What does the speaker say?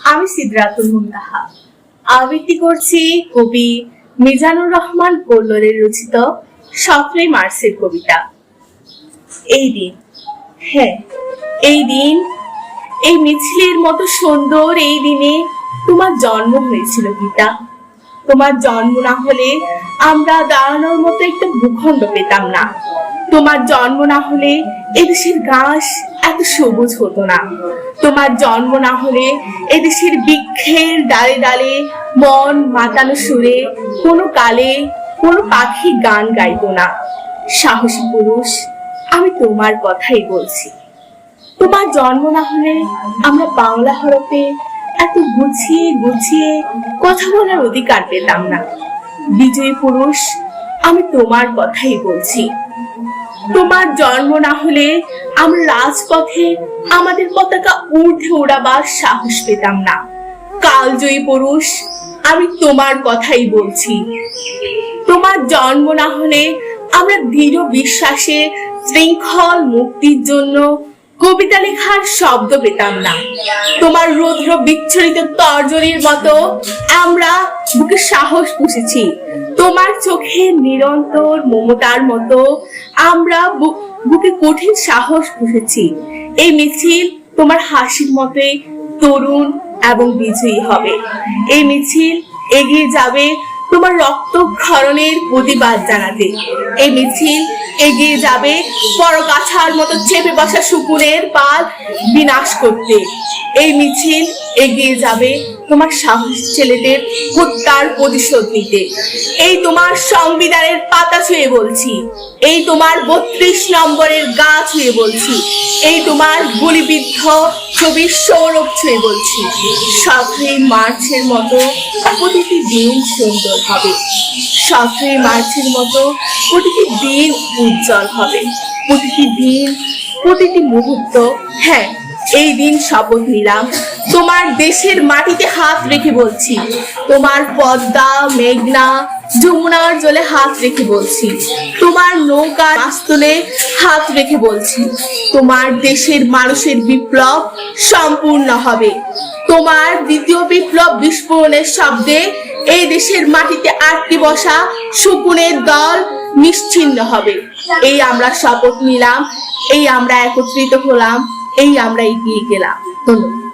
আমি সিদ্রাতুল মুন্তাহা। আবৃত্তি করছি কবি মিজানুর রহমান কল্লোলের রচিত সতেরোই মার্চের কবিতা। এই দিন হ্যাঁ এই দিন, এই মিছিলের মতো সুন্দর এই দিনে তোমার জন্ম হয়েছিল গীতা। তোমার জন্ম না হলে আমরা দাঁড়ানোর মতো একটা ভূখণ্ড পেতাম না। তোমার জন্ম না হলে এদেশের ঘাস এত সবুজ হতো না। তোমার জন্ম না হলে এদেশের বৃক্ষের ডালে ডালে, মন মাতানো সুরে কোনো কালে কোনো পাখি গান গাইতো না। সাহসী পুরুষ, আমি তোমার কথাই বলছি। তোমার জন্ম না হলে আমরা বাংলা হরফে এত গুছিয়ে গুছিয়ে কথা বলার অধিকার পেতাম না। বিজয়ী পুরুষ, আমি তোমার কথাই বলছি। তোমার জন্ম না হলে আমরা রাজপথে আমাদের পতাকা ঊর্ধ্বে ওড়াবার সাহস পেতাম না। কালজয়ী পুরুষ, আমি তোমার কথাই বলছি। তোমার জন্ম না হলে আমরা দৃঢ় বিশ্বাসে শৃঙ্খল মুক্তির জন্য কবিতা লেখার শব্দ পেতাম না। তোমার রৌদ্র বিচ্ছরিত তর্জনীর মতো আমরা বুকে সাহস পুষেছি। তোমার চোখে নিরন্তর মমতার মতো আমরা বুকে কঠিন সাহস পুষেছি। এই মিছিল তোমার হাসির মতে তরুণ এবং বিজয়ী হবে। এই মিছিল এগিয়ে যাবে তোমার রক্ত ক্ষরণের প্রতিবাদ জানাতে। এই মিছিল এগিয়ে যাবে। বড় পরগাছার মতো চেপে বসা শুকুরের পাল বিনাশ করতে। এই মিছিল এগিয়ে যাবে তোমার সাহস ছেলেদের হত্যার প্রতিশোধ নিতে। এই তোমার সংবিধানের পাতা ছুঁয়ে বলছি। এই তোমার বত্রিশ নম্বরের গা ছুঁয়ে বলছি। এই তোমার গুলিবিদ্ধ ছবির সৌরভ ছুঁয়ে বলছি। সতেরোই মার্চের মতো প্রতিটি দিন সুন্দর হবে। সতেরোই মার্চের মতো প্রতিটি দিন উজ্জ্বল হবে। প্রতিটি দিন, প্রতিটি মুহূর্ত হ্যাঁ এই দিন শপথ নিলাম। তোমার দেশের মাটিতে হাত রেখে বলছি। তোমার পদ্মা, মেঘনা, যমুনার জলে হাত রেখে বলছি। তোমার নৌকা আস্তলে হাত রেখে বলছি। তোমার দেশের মানুষের বিপ্লব সম্পূর্ণ হবে। তোমার দ্বিতীয় বিপ্লব বিস্ফোরণের শব্দে এই দেশের মাটিতে আটকে বসা শকুনের দল নিশ্চিন্ন হবে। এই আমরা শপথ নিলাম এই আমরা একত্রিত হলাম এই আমরা এগিয়ে গেলাম। ধন্যবাদ।